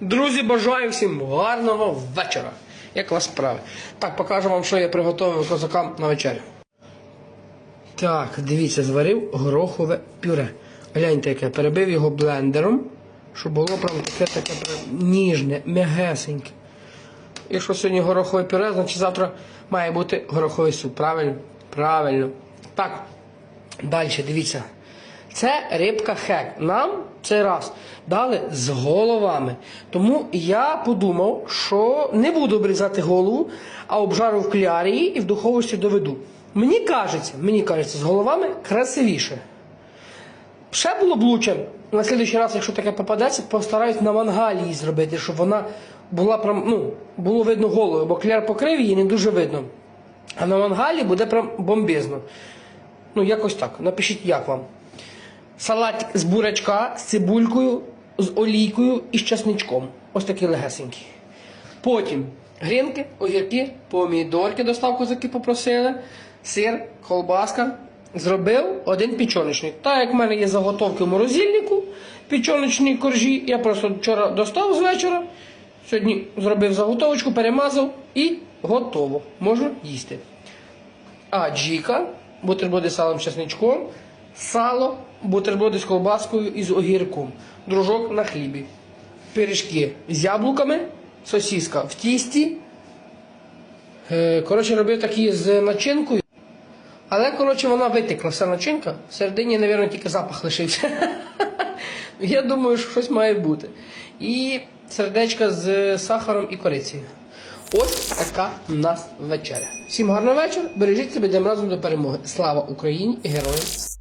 Друзі, бажаю всім гарного вечора. Як у вас справи? Так, покажу вам, що я приготував козакам на вечерю. Так, дивіться, зварив горохове пюре. Гляньте, яке перебив його блендером, щоб було прям таке таке ніжне, м'ягесеньке. Якщо сьогодні горохове пюре, значить завтра має бути гороховий суп. Правильно? Правильно. Так, далі, дивіться. Це рибка хек. Нам цей раз дали з головами. Тому я подумав, що не буду обрізати голову, а обжарю в клярії і в духовості доведу. Мені кажеться, мені кажеться, з головами красивіше. Ще було б лучше, на слідуючий раз, якщо таке попадеться, постараюсь на мангалі її зробити, щоб вона була прям, ну, було видно головою, бо кляр покрив її не дуже видно. А на мангалі буде прям бомбезно. Ну, якось так. Напишіть, як вам. Салатик з бурячка, з цибулькою, з олійкою і з часничком. Ось такий легесенький. Потім грінки, огірки, помідорки, доставку козаки попросили, сир, колбаска. Зробив один пічоночник. Так як в мене є заготовки в морозильнику, пічоночні коржі, я просто вчора достав з вечора, сьогодні зробив заготовочку, перемазав і готово. Можна їсти. А джіка, бутерброди салом чесничком, сало, бутерброди з колбаскою і з огірком, дружок на хлібі, пиріжки з яблуками, сосіска в тісті. Е, Коротше, робив такі з начинкою. Але, коротше, вона витекла, вся начинка. Всередині, мабуть, тільки запах лишився. Я думаю, що щось має бути. І сердечка з сахаром і корицею. Ось така у нас вечеря. Всім гарного вечора. Бережіть себе, йдемо разом до перемоги. Слава Україні і героям!